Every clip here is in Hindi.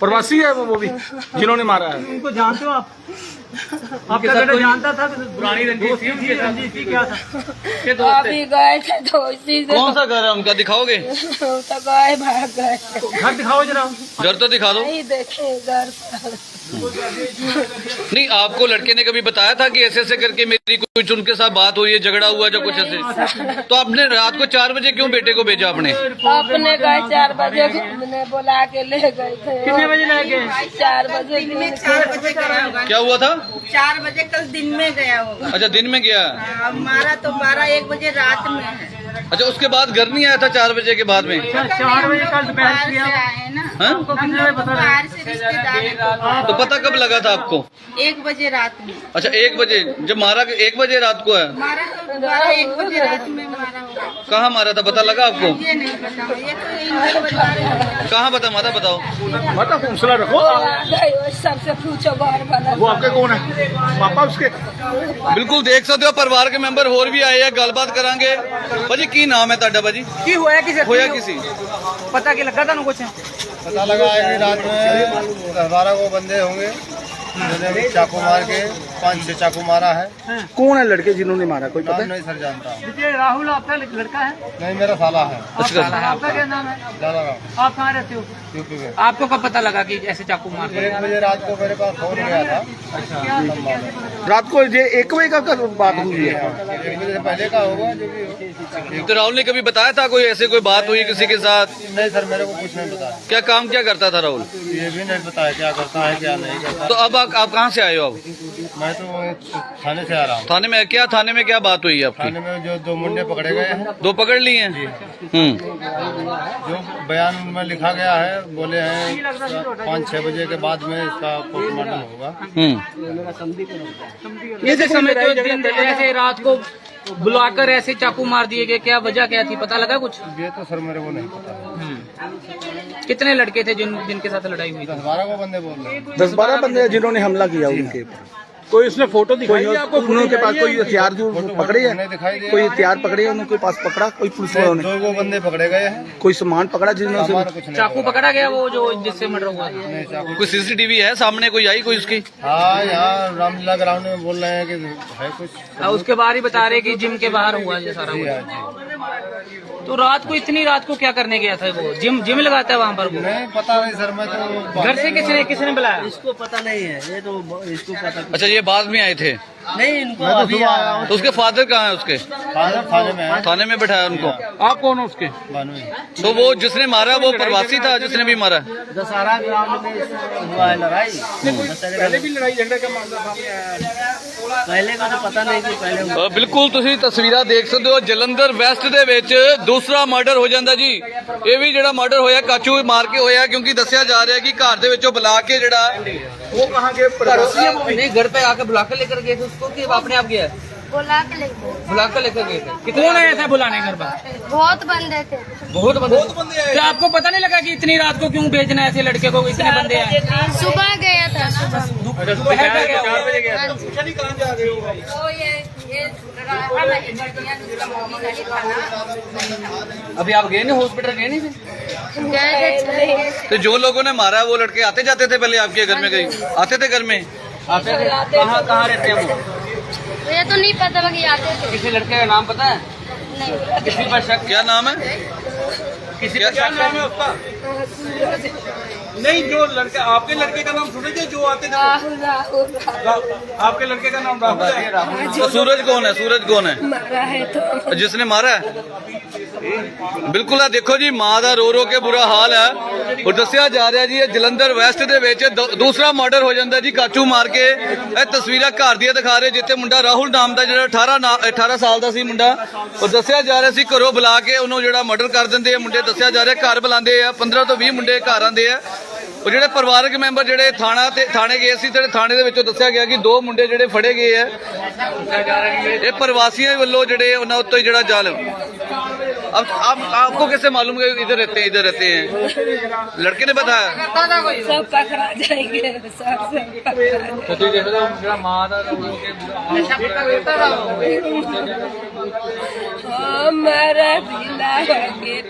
प्रवासी है वो वो भी जिन्होंने मारा है। उनको जानते हो आप? आपका बेटा जानता था पुरानी रंजीत थी उनकी रंजीत थी क्या था? ये दोस्त गए थे तो उसी से। कौन सा घर है? उनका दिखाओगे? तो गए भाग गए। घर दिखाओ जरा। घर तो दिखा दो। नहीं देखे घर नहीं आपको लड़के ने कभी बताया था कि ऐसे ऐसे करके मेरी कुछ उनके साथ बात हुई है झगड़ा हुआ जो कुछ ऐसे? तो आपने रात को चार बजे क्यों बेटे को भेजा आपने अपने गए चार बजे बुला के ले गए थे। कितने बजे लाए गए चार बजे दिन में चार बजे गया होगा। क्या हुआ था? चार बजे कल दिन में गया होगा। अच्छा दिन में गया। हाँ, हमारा तो बारह एक बजे रात में है। अच्छा उसके बाद घर नहीं आया था चार बजे के बाद में? चार बजे कल दोपहर हाँ? तो पता कब लगा था आपको? एक बजे रात में। अच्छा एक बजे जब मारा एक बजे रात को है तो एक बजे रात में मारा कहाँ मारा था पता लगा आपको? कहाँ बता तो कहाँ पता माता बताओ। माता हौसला रखो। सबसे पूछो वो आपके कौन है? पापा उसके? बिल्कुल देख सकते हो परिवार के मेंबर और भी आए हैं गलबात करांगे। भाजी ਕੀ ਨਾਮ ਹੈ ਤੁਹਾਡਾ ਭਾਜੀ ਕੀ ਹੋਇਆ ਕਿਸੇ ਹੋਇਆ ਕੀ ਸੀ ਪਤਾ ਕੀ ਲੱਗਾ ਤੁਹਾਨੂੰ ਕੁਛ पता लगा है कि रात में दस बारह को बंदे होंगे चाकू मार के पाँच छह चाकू मारा है। कौन है लड़के जिन्होंने मारा? कोई पता नहीं सर जानता हूँ। राहुल आपका लड़का है? नहीं मेरा साला है। आपका क्या नाम है? आप कहाँ रहते हो? यूपी में। आपको कब पता लगा कि ऐसे चाकू मार एक बजे रात को मेरे पास फ़ोन गया था। रात को ये एक बजे का का बात हुई है। एक बजे से पहले का होगा जो भी तो राहुल ने कभी बताया था कोई ऐसे कोई बात हुई किसी के साथ? नहीं सर मेरे को कुछ नहीं बताया क्या काम क्या करता था राहुल? ये भी नहीं बताया क्या करता है क्या नहीं करता। तो अब आप, आप कहाँ से आए हो अब? मैं तो थाने से आ रहा हूँ। थाने में क्या थाने में क्या बात हुई है आपकी? थाने में जो दो मुंडे पकड़े गए हैं। दो पकड़ लिए हैं? हम्म। जो बयान में लिखा गया है बोले हैं पाँच छह बजे के बाद में इसका पोस्टमार्टम होगा। हम्म। ये समय तो दिन ऐसे रात को बुलाकर ऐसे चाकू मार दिए गए क्या वजह क्या थी? पता लगा कुछ? ये तो सर मेरे को नहीं पता। कितने लड़के थे जिन जिनके साथ लड़ाई हुई दस बारह वो बंदे बोल रहे दस बारह बंदे जिन्होंने हमला किया उनके ऊपर। कोई उसने फ़ोटो दिखाई आपको? उनके पास कोई हथियार जो पकड़े हैं? कोई हथियार पकड़े हैं? उनके पास पकड़ा? कोई पुलिस वालों ने? दो वो बंदे पकड़े गए हैं। कोई सामान पकड़ा जिन्होंने नहीं चाकू पकड़ा। गया वो जो जिससे मर्डर हुआ? कोई सीसीटीवी है सामने? कोई आई कोई उसकी? हाँ यहाँ रामलीला ग्राउंड में बोल रहे हैं कि है कुछ। उसके बाहर ही बता रहे की जिम के बाहर हुआ ये सारा तो रात को इतनी रात को क्या करने गया था वो? जिम जिम लगाता है वहाँ पर वो? नहीं पता नहीं सर मैं तो घर से किसने किसने बुलाया? इसको पता नहीं है ये तो इसको पता अच्छा ये बाद में आए थे। नहीं इनको मैं तो अभी सुबह आया हूँ तो उसके फादर कहाँ है उसके फादर थाने में है थाने में बैठाया उनको आप कौन हो उसके बानवे तो वो जिसने मारा वो प्रवासी था जिसने भी मारा दशहरा ग्राउंड में इससे हुआ है लड़ाई पहले भी लड़ाई झगड़े का मामला सामने आया पहले का तो पता नहीं कि पहले हुआ ਅ, ਬਿਲਕੁਲ ਤੁਸੀਂ ਤਸਵੀਰਾਂ ਦੇਖ ਸਕਦੇ ਹੋ ਜਲੰਧਰ ਵੈਸਟ ਦੇ ਵਿੱਚ ਦੂਸਰਾ ਮਰਡਰ ਹੋ ਜਾਂਦਾ ਜੀ ਇਹ ਵੀ ਜਿਹੜਾ ਮਰਡਰ ਹੋਇਆ ਕਾਚੂ ਮਾਰ ਕੇ ਹੋਇਆ ਕਿਉਂਕਿ ਦੱਸਿਆ ਜਾ ਰਿਹਾ ਕਿ ਘਰ ਦੇ ਵਿੱਚੋਂ ਬੁਲਾ ਕੇ ਜਿਹੜਾ वो कहाँ गए? नहीं घर पे आकर बुलाकर लेकर गए थे उसको कि अपने आप गया बुला के लेके लेकर गए थे। कौन आया था? बुलाने घर पर बहुत बंदे थे। बहुत बंदे तो आपको पता नहीं लगा कि इतनी रात को क्यों भेजना है ऐसे लड़के को? इतने बंदे हैं सुबह गया था। सुबह। गया चार बजे गया था। तो ये ये अभी आप गए नहीं? हॉस्पिटल गए नहीं थे तो जो लोगों ने मारा वो लड़के आते जाते थे पहले आपके घर में गई आते थे घर में? आते थे। कहाँ कहाँ रहते हैं वो? ये तो नहीं पता बाकी आते तो। किसी लड़के का नाम पता है? नहीं। किसी पर शक? क्या नाम है? किसी क्या नाम है? उसका? नहीं जो लड़के आपके लड़के का नाम सुने थे जो आते थे राहुल राहुल रा- आपके लड़के का नाम राहुल है तो सूरज कौन है सूरज कौन है मारा है तो ਜਿਸਨੇ ਮਾਰਾ ਹੈ ਬਿਲਕੁਲ ਆ ਦੇਖੋ ਜੀ ਮਾਂ ਦਾ ਰੋ ਰੋ ਕੇ ਬੁਰਾ ਹਾਲ ਹੈ ਉਹ ਦੱਸਿਆ ਜਾ ਰਿਹਾ ਜੀ ਇਹ ਜਲੰਧਰ ਵੈਸਟ ਦੇ ਵਿੱਚ ਦ- ਦੂਸਰਾ ਮਰਡਰ ਹੋ ਜਾਂਦਾ ਜੀ ਕਾਚੂ ਮਾਰ ਕੇ ਇਹ ਤਸਵੀਰਾਂ ਘਰ ਦੀਆਂ ਦਿਖਾ ਰਹੇ ਜਿੱਥੇ ਮੁੰਡਾ ਰਾਹੁਲ ਨਾਮ ਦਾ ਜਿਹੜਾ 18 ਨਾ- 18 ਸਾਲ ਦਾ ਸੀ ਮੁੰਡਾ ਉਹ ਦੱਸਿਆ ਜਾ ਰਿਹਾ ਸੀ ਘਰੋਂ ਬੁਲਾ ਕੇ ਉਹਨੂੰ ਜਿਹੜਾ ਮਰਡਰ ਕਰ ਦਿੰਦੇ ਆ ਮੁੰਡੇ ਦੱਸਿਆ ਜਾ ਰਿਹਾ ਘਰ ਬੁਲਾਉਂਦੇ ਆ 15 ਤੋਂ 20 ਮੁੰਡੇ ਘਰ ਆਉਂਦੇ ਆ ਉਹ ਜਿਹੜੇ ਪਰਿਵਾਰਕ ਮੈਂਬਰ ਜਿਹੜੇ ਥਾਣਾ ਤੇ ਥਾਣੇ ਗਏ ਸੀ ਤੇ ਥਾਣੇ ਦੇ ਵਿੱਚੋਂ ਦੱਸਿਆ ਗਿਆ ਕਿ ਦੋ ਮੁੰਡੇ ਜਿਹੜੇ ਫੜੇ ਗਏ ਆ ਇਹ ਪ੍ਰਵਾਸੀਆਂ ਵੱਲੋਂ ਜਿਹੜੇ ਉਹਨਾਂ ਉੱਤੇ ਜਿਹੜਾ ਜ਼ਾਲਮ अब आप आपको कैसे मालूम है इधर रहते हैं इधर रहते हैं लड़के ने बताया सब पकड़ा जाएंगे सब सब पकड़ा ਤੁਸੀਂ ਦੇਖ ਲਓ ਜਿਹੜਾ ਮਾਂ ਦਾ ਰੋ ਰੋ ਕੇ ਬੁਰਾ ਹਾਲ हमारा दिला है गेट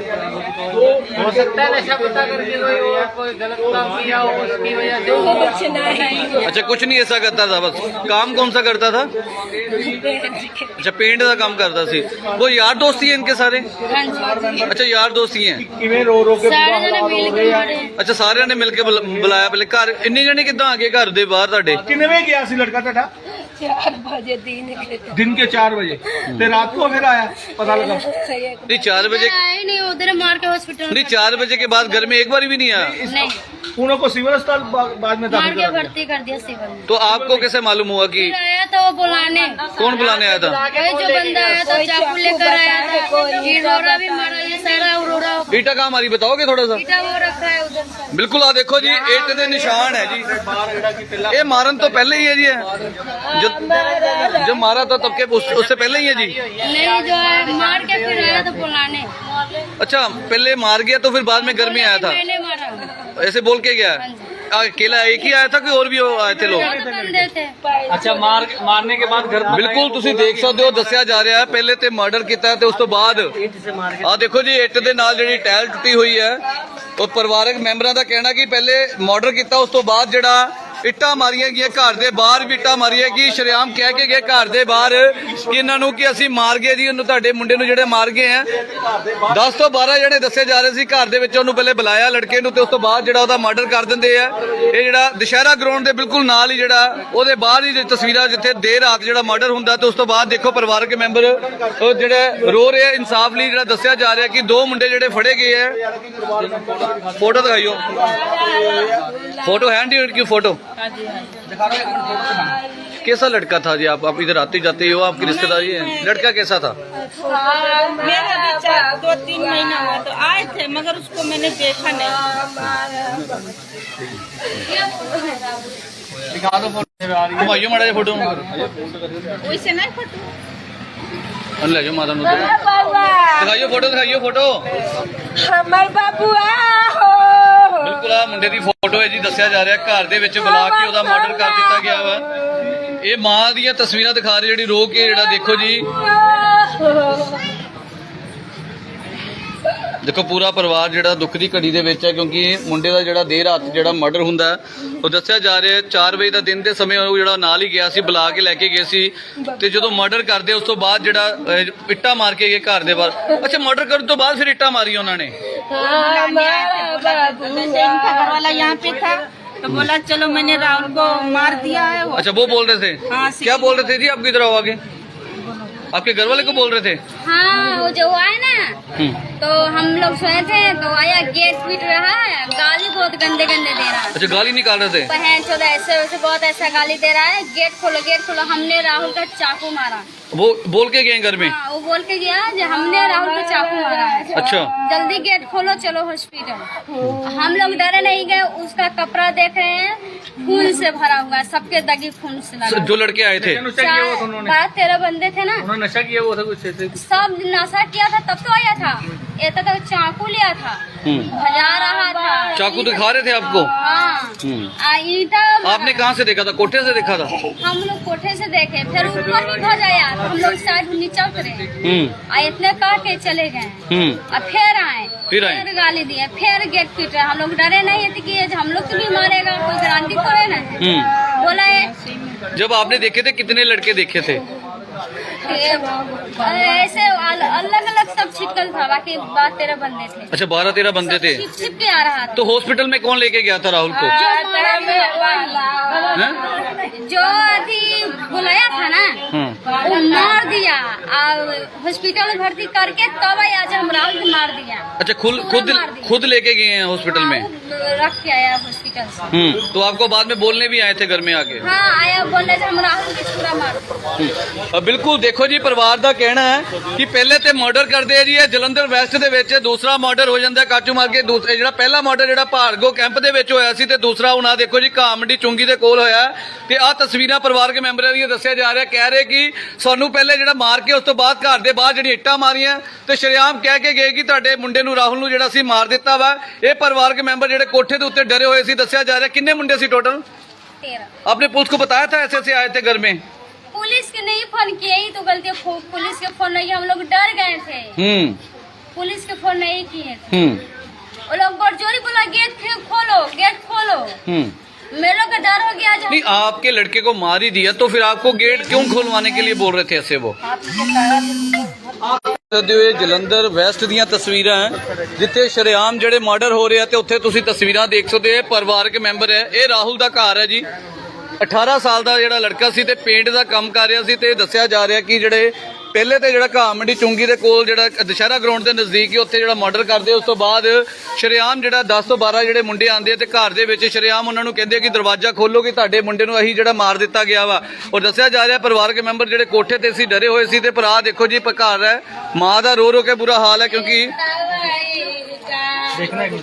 हो सकता है नशा पता करके कोई और कोई गलत काम किया हो उसकी वजह से वो कुछ नहीं अच्छा कुछ नहीं ऐसा करता था बस काम कौन सा करता था अच्छा पेंट का काम करता ਸੀ वो यार दोस्त ही हैं इनके सारे अच्छा यार दोस्त ही हैं ਕਿਵੇਂ ਰੋ ਰੋ ਕੇ ਸਾਰੇ ਜਣੇ ਮਿਲ ਕੇ ਮਾਰੇ ਅੱਛਾ ਸਾਰਿਆਂ ਨੇ ਮਿਲ ਕੇ ਬੁਲਾ- ਬੁਲਾਇਆ ਪਹਿਲੇ ਘਰ ਇੰਨੇ ਜਣੇ ਕਿੱਦਾਂ ਆ ਗਏ ਘਰ ਦੇ ਬਾਹਰ ਤੁਹਾਡੇ ਕਿੰਨੇ ਵਜੇ ਗਿਆ ਸੀ ਲੜਕਾ ਤੁਹਾਡਾ चार बजे दिन के तो। दिन के चार बजे। फिर रात को फिर आया पता लगा। नहीं चार बजे नहीं उधर मार के हॉस्पिटल नहीं चार बजे के बाद घर में एक बार भी नहीं आया। उन्होंने को सिविल अस्पताल बाद में भर्ती कर दिया सिविल तो आपको कैसे मालूम हुआ की तो बुलाने। कौन बुलाने आया था? जो बंदा आया था चाकू लेकर आया था भी मारा बीटा का हमारी बताओगे थोड़ा सा? बीटा वो रखा है उधर बिल्कुल आ देखो जी एक दे निशान है जी। ये मारन तो पहले ही है जी हाँ, जो जो मारा था तब के उससे पहले ही है जी। नहीं जो है मार के फिर आया था बुलाने। अच्छा पहले मार गया तो फिर बाद में गर्मी आया था? ऐसे बोल के गया? हाँ अकेला एक ही आया था कि और भी आए थे लोग बंदे थे अच्छा मार मारने के बाद घर ਬਿਲਕੁਲ ਤੁਸੀਂ ਦੇਖ ਸਕਦੇ ਹੋ ਦੱਸਿਆ ਜਾ ਰਿਹਾ ਹੈ ਪਹਿਲੇ ਤੇ ਮਰਡਰ ਕੀਤਾ ਹੈ ਤੇ ਉਸ ਤੋਂ ਬਾਅਦ ਆ ਦੇਖੋ ਜੀ ਇੱਟ ਦੇ ਨਾਲ ਜਿਹੜੀ ਟਾਇਲ ਟੁੱਟੀ ਹੋਈ ਹੈ ਉਹ ਪਰਿਵਾਰਕ ਮੈਂਬਰਾਂ ਦਾ ਕਹਿਣਾ ਕਿ ਪਹਿਲੇ ਮਰਡਰ ਕੀਤਾ ਉਸ ਤੋਂ ਬਾਅਦ ਜਿਹੜਾ ਇੱਟਾਂ ਮਾਰੀਆਂ ਗਈਆਂ ਘਰ ਦੇ ਬਾਹਰ, ਵੀ ਇੱਟਾਂ ਮਾਰੀਆਂ ਕਿ ਸ਼ਰਿਆਮ ਕਹਿ ਕੇ ਗਏ ਘਰ ਦੇ ਬਾਹਰ ਕਿ ਇਹਨਾਂ ਨੂੰ ਕਿ ਅਸੀਂ ਮਾਰ ਗਏ ਜੀ ਇਹਨੂੰ ਤੁਹਾਡੇ ਮੁੰਡੇ ਨੂੰ ਜਿਹੜੇ ਮਾਰ ਗਏ ਆ। 10 ਤੋਂ 12 ਜਣੇ ਦੱਸੇ ਜਾ ਰਹੇ ਸੀ ਘਰ ਦੇ ਵਿੱਚ, ਉਹਨੂੰ ਪਹਿਲੇ ਬੁਲਾਇਆ ਲੜਕੇ ਨੂੰ ਤੇ ਉਸ ਤੋਂ ਬਾਅਦ ਜਿਹੜਾ ਉਹਦਾ ਮਰਡਰ ਕਰ ਦਿੰਦੇ ਆ। ਇਹ ਜਿਹੜਾ ਦੁਸ਼ਹਿਰਾ ਗਰਾਊਂਡ ਦੇ ਬਿਲਕੁਲ ਨਾਲ ਹੀ ਜਿਹੜਾ, ਉਹਦੇ ਬਾਹਰ ਹੀ ਤਸਵੀਰਾਂ ਜਿੱਥੇ ਦੇਰ ਰਾਤ ਜਿਹੜਾ ਮਰਡਰ ਹੁੰਦਾ ਤੇ ਉਸ ਤੋਂ ਬਾਅਦ ਦੇਖੋ ਪਰਿਵਾਰਕ ਮੈਂਬਰ, ਉਹ ਜਿਹੜੇ ਰੋ ਰਹੇ ਇਨਸਾਫ ਲਈ ਜਿਹੜਾ ਦੱਸਿਆ ਜਾ ਰਿਹਾ ਕਿ ਦੋ ਮੁੰਡੇ ਜਿਹੜੇ ਫੜੇ ਗਏ ਆ। ਫੋਟੋ ਦਿਖਾਈਓ। ਫੋਟੋ ਹੈਂਡ ਨਹੀਂ ਕਿ ਫੋਟੋ? कैसा लड़का था जी आप? आप इधर आते जाते हो आपकी रिश्तेदारी है। लड़का कैसा था? मेरा बच्चा दो तीन महीना हुआ तो आए थे मगर उसको मैंने देखा नहीं। घुमाइयो माड़ा जी फ़ोटो वैसे नहीं फ़ोटो ले जाओ माता दिखाइयो फ़ोटो दिखाइयो फ़ोटो हमार बाबुआ हो। ਬਿਲਕੁਲ ਆ ਮੁੰਡੇ ਦੀ ਫੋਟੋ ਹੈ ਜੀ, ਦੱਸਿਆ ਜਾ ਰਿਹਾ, ਘਰ ਦੇ ਵਿੱਚ ਬੁਲਾ ਕੇ ਉਹਦਾ ਮਰਡਰ ਕਰ ਦਿੱਤਾ ਗਿਆ ਵਾ। ਇਹ ਮਾਂ ਦੀਆਂ ਤਸਵੀਰਾਂ ਦਿਖਾ ਰਹੀ ਜਿਹੜੀ ਰੋ ਕੇ ਜਿਹੜਾ ਦੇਖੋ ਜੀ। ਦੇਖੋ ਪੂਰਾ ਪਰਿਵਾਰ ਜਿਹੜਾ ਦੁੱਖ ਦੀ ਘੜੀ ਦੇ ਵਿੱਚ ਹੈ ਕਿਉਂਕਿ ਮੁੰਡੇ ਦਾ ਜਿਹੜਾ ਦੇਰ ਰਾਤ ਜਿਹੜਾ ਮਰਡਰ ਹੁੰਦਾ ਹੈ, ਉਹ ਦੱਸਿਆ ਜਾ ਰਿਹਾ 4 ਵਜੇ ਦਾ ਦਿਨ ਦੇ ਸਮੇਂ ਉਹ ਜਿਹੜਾ ਨਾਲ ਹੀ ਗਿਆ ਸੀ ਬੁਲਾ ਕੇ ਲੈ ਕੇ ਗਏ ਸੀ ਤੇ ਜਦੋਂ ਮਰਡਰ ਕਰਦੇ ਉਸ ਤੋਂ ਬਾਅਦ ਜਿਹੜਾ ਅਹ, ਇੱਟਾਂ ਮਾਰ ਕੇ ਗਏ ਘਰ ਦੇ ਬਾਹਰ ਅੱਛਾ ਮਰਡਰ ਕਰਨ ਤੋਂ ਬਾਅਦ ਫਿਰ ਇੱਟਾਂ ਮਾਰੀ ਉਹਨਾਂ ਨੇ हमारा जैसे इनका घर वाला यहाँ पे था तो बोला चलो मैंने राहुल को मार दिया है वो अच्छा वो बोल रहे थे हाँ, क्या बोल रहे थे जी आप किधर आओ आगे आपके घर वाले को बोल रहे थे हाँ वो जो आए ना हम्म। तो हम लोग सोए थे तो आया गेट पीट रहा है गाली बहुत गंदे गंदे दे रहा है। अच्छा गाली निकाल रहे थे? बहन चौदह ऐसे वैसे बहुत ऐसा गाली दे रहा है गेट खोलो गेट खोलो हमने राहुल का चाकू मारा। वो बोल के गए घर में? हाँ वो बोल के गया जो हमने राहुल को चाकू मारा है। अच्छा। जल्दी गेट खोलो चलो हॉस्पिटल हम लोग डरे नहीं गए उसका कपड़ा देख रहे हैं खून से भरा हुआ है सबके दगी खून से लगा। जो लड़के आए थे? बारह तेरह बंदे थे ना। नशा किया हुआ था कुछ सब नशा किया था तब तो आया तो चाकू लिया था। हम्म। भजा रहा था। चाकू दिखा रहे थे आपको? हाँ। हम्म। ईटा आपने कहाँ से देखा था? कोठे से देखा था? हम लोग कोठे से देखे। फिर ऊपर ही भज आया तो हम लोग शायद नीचे उतरे हम्म। इतने कह के चले गए। हम्म। और फिर आए। फिर आए? गाली दिए। फिर गेट पीट रहे। हम लोग डरे नहीं थे हम लोग को भी मारेगा। कोई गारंटी थोड़े ना। है हम्म। बोला जब आपने देखे थे कितने लड़के देखे थे? ऐसे अलग अलग सब छिपकल था बाकी बारह तेरह बंदे थे। अच्छा बारह तेरह बंदे थे। छिप छिप के आ रहा था। तो हॉस्पिटल में कौन लेके गया था राहुल को? जो, हाँ? जो अभी बुलाया था ना हाँ। वो मार दिया और हॉस्पिटल में भर्ती करके तब आई आज हम राहुल को मार दिया। अच्छा खुद खुद खुद लेके गए हैं हॉस्पिटल में? हाँ, रख के आया हॉस्पिटल हम्म, ऐसी तो आपको बाद में बोलने भी आए थे घर में आके? हाँ आया बोलने हम राहुल की छुरा मार हम्म, बिल्कुल देखो ਦੇਖੋ ਜੀ ਪਰਿਵਾਰ ਦਾ ਕਹਿਣਾ ਹੈ ਕਿ ਪਹਿਲੇ ਤੇ ਮਰਡਰ ਕਰਦੇ ਆ ਜੀ ਇਹ ਜਲੰਧਰ ਵੈਸਟ ਦੇ ਵਿੱਚ ਦੂਸਰਾ ਮਰਡਰ ਹੋ ਜਾਂਦਾ ਕਾਚੂ ਮਾਰ ਕੇ ਦੂਸਰੇ ਜਿਹੜਾ ਪਹਿਲਾ ਮਰਡਰ ਜਿਹੜਾ ਭਾਰਗੋ ਕੈਂਪ ਦੇ ਵਿੱਚ ਹੋਇਆ ਸੀ ਤੇ ਦੂਸਰਾ ਹੁਣ ਆ ਦੇਖੋ ਜੀ ਕਾਮੜੀ ਚੁੰਗੀ ਦੇ ਕੋਲ ਹੋਇਆ ਤੇ ਆਹ ਤਸਵੀਰਾਂ ਪਰਿਵਾਰਕ ਮੈਂਬਰਾਂ ਦੀਆਂ ਦੱਸਿਆ ਜਾ ਰਿਹਾ ਕਹਿ ਰਹੇ ਕਿ ਸਾਨੂੰ ਪਹਿਲੇ ਜਿਹੜਾ ਮਾਰ ਕੇ ਉਸ ਤੋਂ ਬਾਅਦ ਘਰ ਦੇ ਬਾਹਰ ਜਿਹੜੀ ਇੱਟਾਂ ਮਾਰੀਆਂ ਤੇ ਸ਼ਰਿਆਮ ਕਹਿ ਕੇ ਗਏ ਕਿ ਤੁਹਾਡੇ ਮੁੰਡੇ ਨੂੰ ਰਾਹੁਲ ਨੂੰ ਜਿਹੜਾ ਸੀ ਮਾਰ ਦਿੱਤਾ ਵਾ। ਇਹ ਪਰਿਵਾਰਕ ਮੈਂਬਰ ਜਿਹੜੇ ਕੋਠੇ ਦੇ ਉੱਤੇ ਡਰੇ ਹੋਏ ਸੀ ਦੱਸਿਆ ਜਾ ਰਿਹਾ ਕਿੰਨੇ ਮੁੰਡੇ ਸੀ ਟੋਟਲ 13 ਆਪਨੇ ਪੁਲਿਸ ਕੋ ਬਤਾਇਆ ਥਾ ਐਸੇ ਐਸੇ ਆਏ ਤੇ ਘਰ ਮੇਂ पुलिस के नहीं फोन किए ही तो गलती है, फो- पुलिस के फोन नहीं हम लोग डर गए थे हम्म पुलिस के फोन नहीं किए थे हम्म वो लोग बरजोरी बोला गेट फिर खोलो गेट खोलो हम्म मेरे लोग का डर हो गया जब नहीं आपके लड़के को मार ही दिया तो फिर आपको गेट क्यों खुलवाने के लिए बोल रहे थे ऐसे वो ਸਕਦੇ ਹੋ ਇਹ ਜਲੰਧਰ ਵੈਸਟ ਦੀਆਂ ਤਸਵੀਰਾਂ ਹੈ ਜਿੱਥੇ ਸ਼ਰੇਆਮ ਜਿਹੜੇ ਮਰਡਰ ਹੋ ਰਹੇ ਆ ਤੇ ਉੱਥੇ ਤੁਸੀਂ ਤਸਵੀਰਾਂ ਦੇਖ ਸਕਦੇ ਹੋ ਇਹ ਪਰਿਵਾਰਕ ਮੈਂਬਰ ਹੈ ਇਹ ਰਾਹੁਲ ਦਾ ਘਰ ਹੈ ਜੀ 18 ਸਾਲ ਦਾ ਜਿਹੜਾ ਲੜਕਾ ਸੀ ਤੇ ਪੇਂਟ ਦਾ ਕੰਮ ਕਰ ਰਿਹਾ ਸੀ ਤੇ ਦੱਸਿਆ ਜਾ ਰਿਹਾ ਕਿ ਜਿਹੜੇ ਪਹਿਲੇ ਤੇ ਜਿਹੜਾ ਘਾਹ ਮੰਡੀ ਚੁੰਗੀ ਦੇ ਕੋਲ ਜਿਹੜਾ ਦੁਸ਼ਹਿਰਾ ਗਰਾਊਂਡ ਦੇ ਨਜ਼ਦੀਕ ਹੀ ਉੱਥੇ ਜਿਹੜਾ ਮਰਡਰ ਕਰਦੇ ਉਸ ਤੋਂ ਬਾਅਦ ਸ਼ਰੇਆਮ ਜਿਹੜਾ 10 ਤੋਂ 12 ਜਿਹੜੇ ਮੁੰਡੇ ਆਉਂਦੇ ਆ ਤੇ ਘਰ ਦੇ ਵਿੱਚ ਸ਼ਰੇਆਮ ਉਹਨਾਂ ਨੂੰ ਕਹਿੰਦੇ ਆ ਕਿ ਦਰਵਾਜ਼ਾ ਖੋਲੋ ਕਿ ਤੁਹਾਡੇ ਮੁੰਡੇ ਨੂੰ ਅਸੀਂ ਜਿਹੜਾ ਮਾਰ ਦਿੱਤਾ ਗਿਆ ਵਾ ਔਰ ਦੱਸਿਆ ਜਾ ਰਿਹਾ ਪਰਿਵਾਰਕ ਮੈਂਬਰ ਜਿਹੜੇ ਕੋਠੇ ਤੇ ਸੀ ਡਰੇ ਹੋਏ ਸੀ ਤੇ ਭਰਾ ਦੇਖੋ ਜੀ ਪ- ਘਰ ਹੈ ਮਾਂ ਦਾ ਰੋ ਰੋ ਕੇ ਬੁਰਾ ਹਾਲ ਹੈ ਕਿਉਂਕਿ देखना है कि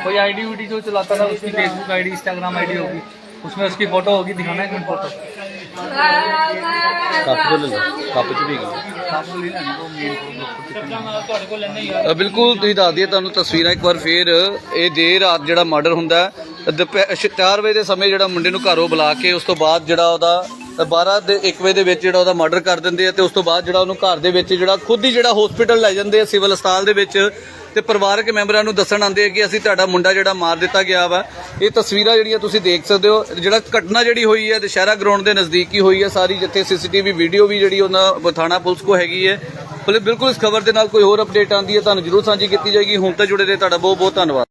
कोई आईडी वीडी जो चलाता था उसकी फेसबुक आईडी इंस्टाग्राम आईडी होगी उसमें उसकी फोटो होगी दिखाना है कोई फोटो ਤੁਹਾਡੇ ਕੋਲ ਲੈਣਾ ਹੀ ਅ, ਬਿਲਕੁਲ ਤੁਸੀਂ ਦੱਸ ਦਈਏ ਤੁਹਾਨੂੰ ਤਸਵੀਰਾਂ ਇੱਕ ਵਾਰ ਫੇਰ ਇਹ ਦੇਰ ਰਾਤ ਜਿਹੜਾ ਮਰਡਰ ਹੁੰਦਾ ਹੈ, ਦੁਪਹਿ- ਸ਼- ਚਾਰ ਵਜੇ ਦੇ ਸਮੇਂ ਜਿਹੜਾ ਮੁੰਡੇ ਨੂੰ ਘਰੋਂ ਬੁਲਾ ਕੇ ਉਸ ਤੋਂ ਬਾਅਦ ਜਿਹੜਾ ਉਹਦਾ ਅ, 12 ਦੇ 1 ਵਜੇ ਦੇ ਵਿੱਚ ਜਿਹੜਾ ਉਹਦਾ ਮਰਡਰ ਕਰ ਦਿੰਦੇ ਆ ਤੇ ਉਸ ਤੋਂ ਬਾਅਦ ਜਿਹੜਾ ਉਹਨੂੰ ਘਰ ਦੇ ਵਿੱਚ ਜਿਹੜਾ ਖੁਦ ਹੀ ਜਿਹੜਾ ਹਸਪੀਟਲ ਲੈ ਜਾਂਦੇ ਆ ਸਿਵਲ ਹਸਪਤਾਲ ਦੇ ਵਿੱਚ ਤੇ ਪਰਿਵਾਰਕ ਮੈਂਬਰਾਂ ਨੂੰ ਦੱਸਣ ਆਉਂਦੇ ਆ ਕਿ ਅਸੀਂ ਤੁਹਾਡਾ ਮੁੰਡਾ ਜਿਹੜਾ ਮਾਰ ਦਿੱਤਾ ਗਿਆ ਵਾ। ਇਹ ਤਸਵੀਰਾਂ ਜਿਹੜੀਆਂ ਤੁਸੀਂ ਦੇਖ ਸਕਦੇ ਹੋ। ਜਿਹੜਾ ਘਟਨਾ ਜਿਹੜੀ ਹੋਈ ਹੈ ਦੁਸ਼ਹਿਰਾ ਗਰਾਊਂਡ ਦੇ ਨਜ਼ਦੀਕ ਹੀ ਹੋਈ ਹੈ। ਸਾਰੀ ਜਿੱਥੇ ਸੀਸੀਟੀਵੀ ਵੀਡੀਓ ਵੀ ਜਿਹੜੀ ਉਹਨਾਂ ਥਾਣਾ ਪੁਲਿਸ ਕੋ ਹੈਗੀ ਹੈ। ਬਿਲ- ਬਿਲਕੁਲ ਇਸ ਖਬਰ ਦੇ ਨਾਲ ਕੋਈ ਹੋਰ ਅਪਡੇਟ ਆਉਂਦੀ ਹੈ, ਤੁਹਾਨੂੰ ਜਰੂਰ ਸਾਂਝੀ ਕੀਤੀ ਜਾਏਗੀ। ਹੁਣ ਤਾਂ ਜੁੜੇ ਰਹੇ ਤੁਹਾਡਾ ਬਹੁਤ ਬਹੁਤ ਧੰਨਵਾਦ।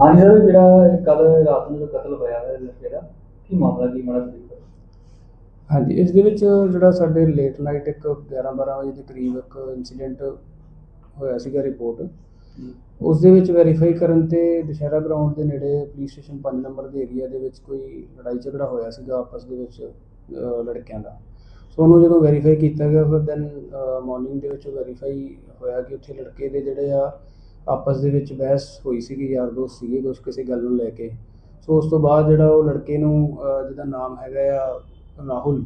ਹਾਂਜੀ ਸਰ ਜਿਹੜਾ ਕੱਲ ਰਾਤ ਨੂੰ ਕਤਲ ਹੋਇਆ ਹੈ ਲੜਕੇ ਕੀ ਮਾਮਲਾ, ਕੀ ਮਾੜਾ ਹਾਂਜੀ ਇਸ ਦੇ ਵਿੱਚ ਜਿਹੜਾ ਸਾਡੇ ਲੇਟ ਨਾਈਟ ਇੱਕ 11 12 ਵਜੇ ਦੇ ਕਰੀਬ ਇੱਕ ਇਨਸੀਡੈਂਟ ਹੋਇਆ ਸੀਗਾ ਰਿਪੋਰਟ ਉਸ ਦੇ ਵਿੱਚ ਵੈਰੀਫਾਈ ਕਰਨ ਤੇ ਦੁਸ਼ਹਿਰਾ ਗਰਾਊਂਡ ਦੇ ਨੇੜੇ ਪੁਲਿਸ ਸਟੇਸ਼ਨ 5 ਨੰਬਰ ਦੇ ਏਰੀਆ ਦੇ ਵਿੱਚ ਕੋਈ ਲੜਾਈ ਝਗੜਾ ਹੋਇਆ ਸੀਗਾ ਆਪਸ ਦੇ ਵਿੱਚ ਲੜਕਿਆਂ ਦਾ। ਸੋ ਉਹਨੂੰ ਜਦੋਂ ਵੈਰੀਫਾਈ ਕੀਤਾ ਗਿਆ ਫਿਰ ਦੈਨ ਮਾਰਨਿੰਗ ਦੇ ਵਿੱਚ ਵੈਰੀਫਾਈ ਹੋਇਆ ਕਿ ਉੱਥੇ ਲੜਕੇ ਦੇ ਜਿਹੜੇ ਆ ਆਪਸ ਦੇ ਵਿੱਚ ਬਹਿਸ ਹੋਈ ਸੀਗੀ ਯਾਰ ਦੋਸਤ ਸੀਗੇ ਕੁਝ ਕਿਸੇ ਗੱਲ ਨੂੰ ਲੈ ਕੇ। ਸੋ ਉਸ ਤੋਂ ਬਾਅਦ ਜਿਹੜਾ ਉਹ ਲੜਕੇ ਨੂੰ ਜਿਹਦਾ ਨਾਮ ਹੈਗਾ ਆ ਰਾਹੁਲ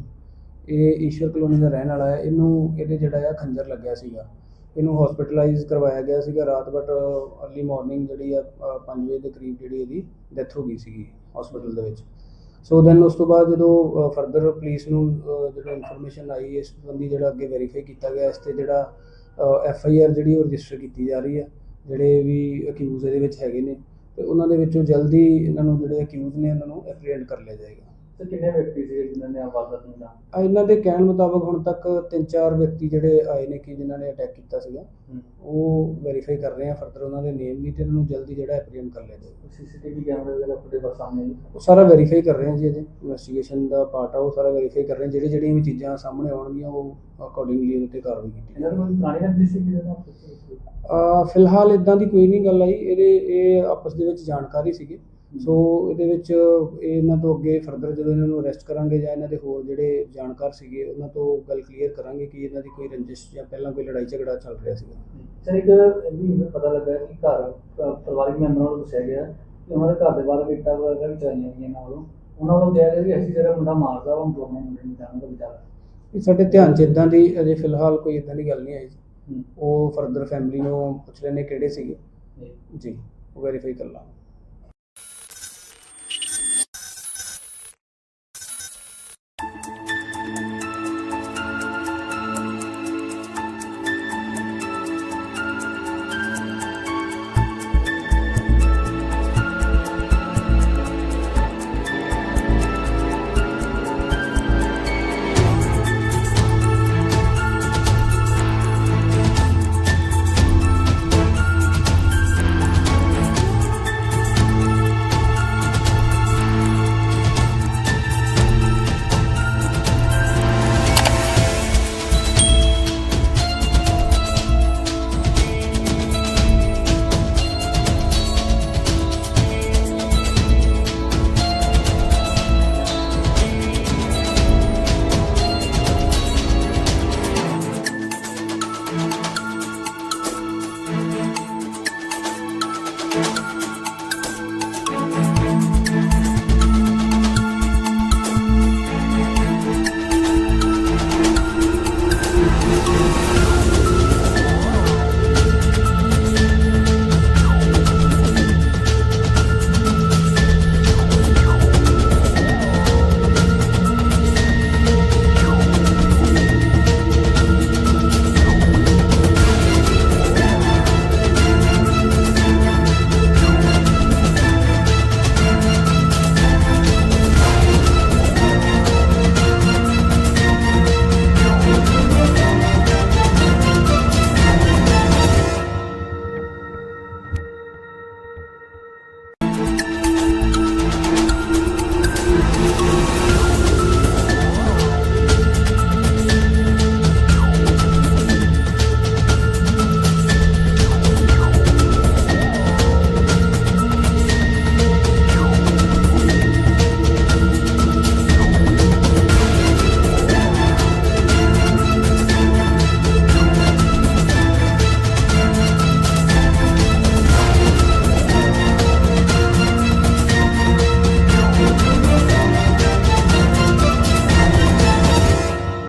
ਇਹ ਈਸ਼ਵਰ ਕਲੋਨੀ ਦਾ ਰਹਿਣ ਵਾਲਾ ਹੈ। ਇਹਨੂੰ ਇਹਦੇ ਜਿਹੜਾ ਆ ਖੰਜਰ ਲੱਗਿਆ ਸੀਗਾ। ਇਹਨੂੰ ਹਸਪੀਟਲਾਈਜ਼ ਕਰਵਾਇਆ ਗਿਆ ਸੀਗਾ ਰਾਤ ਬਟ ਅਰਲੀ ਮਾਰਨਿੰਗ ਜਿਹੜੀ ਆ 5 ਵਜੇ ਦੇ ਕਰੀਬ ਜਿਹੜੀ ਇਹਦੀ ਡੈਥ ਹੋ ਗਈ ਸੀਗੀ ਹਸਪੀਟਲ ਦੇ ਵਿੱਚ। ਸੋ ਦੈਨ ਉਸ ਤੋਂ ਬਾਅਦ ਜਦੋਂ ਫਰਦਰ ਪੁਲਿਸ ਨੂੰ ਅਹ, ਜਦੋਂ ਇਨਫੋਰਮੇਸ਼ਨ ਆਈ ਇਸ ਸੰਬੰਧੀ ਜਿਹੜਾ ਅੱਗੇ ਵੈਰੀਫਾਈ ਕੀਤਾ ਗਿਆ ਇਸ ਤੇ ਜਿਹੜਾ ਐਫ ਆਈ ਆਰ ਜਿਹੜੀ ਉਹ ਰਜਿਸਟਰ ਕੀਤੀ ਜਾ ਰਹੀ ਹੈ ਜਿਹੜੇ ਵੀ ਅਕਿਊਜ਼ ਇਹਦੇ ਵਿੱਚ ਹੈਗੇ ਨੇ ਤੇ ਉਹਨਾਂ ਦੇ ਵਿੱਚੋਂ ਜਲਦੀ ਇਹਨਾਂ ਨੂੰ ਜਿਹੜੇ ਅਕਿਊਜ਼ ਨੇ ਇਹਨਾਂ ਨੂੰ ਐਪਰੀਹੈਂਡ ਕਰ ਲਿਆ ਜਾਏਗਾ। ਸਰ ਕਿੰਨੇ ਵਿਅਕਤੀ ਸੀ ਜਿਨ੍ਹਾਂ ਨੇ ਆ ਵਾਰਦਾਤ ਨੂੰ ਅੰਜਾਮ ਆ ਇਹਨਾਂ ਦੇ ਕਹਿਣ ਮੁਤਾਬਕ ਹੁਣ ਤੱਕ ਤਿੰਨ ਚਾਰ ਵਿਅਕਤੀ ਜਿਹੜੇ ਆਏ ਨੇ ਕਿ ਜਿਨ੍ਹਾਂ ਨੇ ਅਟੈਕ ਕੀਤਾ ਸੀਗਾ ਉਹ ਵੈਰੀਫਾਈ ਕਰ ਰਹੇ ਆ ਫਰਦਰ ਉਹਨਾਂ ਦੇ ਨੇਮ ਵੀ ਤੇ ਇਹਨਾਂ ਨੂੰ ਜਲਦੀ ਜਿਹੜਾ ਐਪਰੀਹੈਂਡ ਕਰ ਲਿਆ ਜਾਏਗਾ ਸੀਸੀਟੀਵੀ ਕੈਮਰੇ ਵਗੈਰਾ ਫੁਟੇਜ ਸਾਹਮਣੇ ਆਈ ਉਹ ਸਾਰਾ ਵੈਰੀਫਾਈ ਕਰ ਰਹੇ ਆ ਜੀ ਅਜੇ। ਇਨਵੈਸਟੀਗੇਸ਼ਨ ਦਾ ਪਾਰਟ ਆ ਉਹ ਸਾਰਾ ਵੈਰੀਫਾਈ ਕਰ ਰਹੇ ਆ। ਜਿਹੜੀ ਜਿਹੜੀਆਂ ਵੀ ਚੀਜ਼ਾਂ ਸਾਹਮਣੇ ਆਉਣਗੀਆਂ ਉਹ ਅਕੋਰਡਿੰਗਲੀ ਉਹਦੇ ਤੇ ਕਾਰਵਾਈ ਕੀਤੀ ਇਹਨਾਂ ਨੂੰ ਕੋਈ ਪੁਰਾਣੀ ਰੰਜਿਸ਼ ਸੀ ਕਿਸੇ ਨਾਲ ਆ ਫਿਲਹਾਲ ਇਦਾਂ ਦੀ ਕੋਈ ਨਹੀਂ ਗੱਲ ਆਈ। ਇਹਦੇ ਇਹ ਆਪਸ ਦੇ ਵਿੱਚ ਜਾਣਕਾਰੀ ਸੀਗੇ। ਸੋ ਇਹਦੇ ਵਿੱਚ ਇਹ ਇਹਨਾਂ ਤੋਂ ਅੱਗੇ ਫਰਦਰ ਜਦੋਂ ਇਹਨਾਂ ਨੂੰ ਅਰੈਸਟ ਕਰਾਂਗੇ ਜਾਂ ਇਹਨਾਂ ਦੇ ਹੋਰ ਜਿਹੜੇ ਜਾਣਕਾਰ ਸੀਗੇ ਉਹਨਾਂ ਤੋਂ ਗੱਲ ਕਲੀਅਰ ਕਰਾਂਗੇ ਕਿ ਇਹਨਾਂ ਦੀ ਕੋਈ ਰੰਜਿਸ਼ ਜਾਂ ਪਹਿਲਾਂ ਕੋਈ ਲੜਾਈ ਝਗੜਾ ਚੱਲ ਰਿਹਾ ਸੀਗਾ। ਸਰ ਇੱਕ ਵੀ ਪਤਾ ਲੱਗਾ ਕਿ ਘਰ ਪਰਿਵਾਰਿਕ ਮੈਂਬਰਾਂ ਨੂੰ ਦੱਸਿਆ ਗਿਆ ਕਿ ਉਹਨਾਂ ਦੇ ਘਰ ਦੇ ਬਾਹਰ ਇੱਟਾਂ ਵਗੈਰਾ ਵੀ ਚਲਾਈਆਂ ਗਈਆਂ ਇਹਨਾਂ ਵੱਲੋਂ ਉਹਨਾਂ ਵੱਲੋਂ ਕਿਹਾ ਗਿਆ ਵੀ ਅਸੀਂ ਜਿਹੜਾ ਮੁੰਡਾ ਮਾਰਦਾ ਉਹ ਦੋਨੋਂ ਮੁੰਡੇ ਨੂੰ ਜਾਣਦਾ ਵਿਚਾਰਾ ਇਹ ਸਾਡੇ ਧਿਆਨ 'ਚ ਇਦਾਂ ਦੀ ਅਜੇ ਫਿਲਹਾਲ ਕੋਈ ਇਦਾਂ ਦੀ ਗੱਲ ਨਹੀਂ ਆਈ। ਉਹ ਫਰਦਰ ਫੈਮਿਲੀ ਨੂੰ ਪੁੱਛ ਲੈਣੇ ਕਿਹੜੇ ਸੀਗੇ। ਜੀ। ਜੀ ਉਹ ਵੈਰੀਫਾਈ ਕਰ ਲਾਂਗੇ।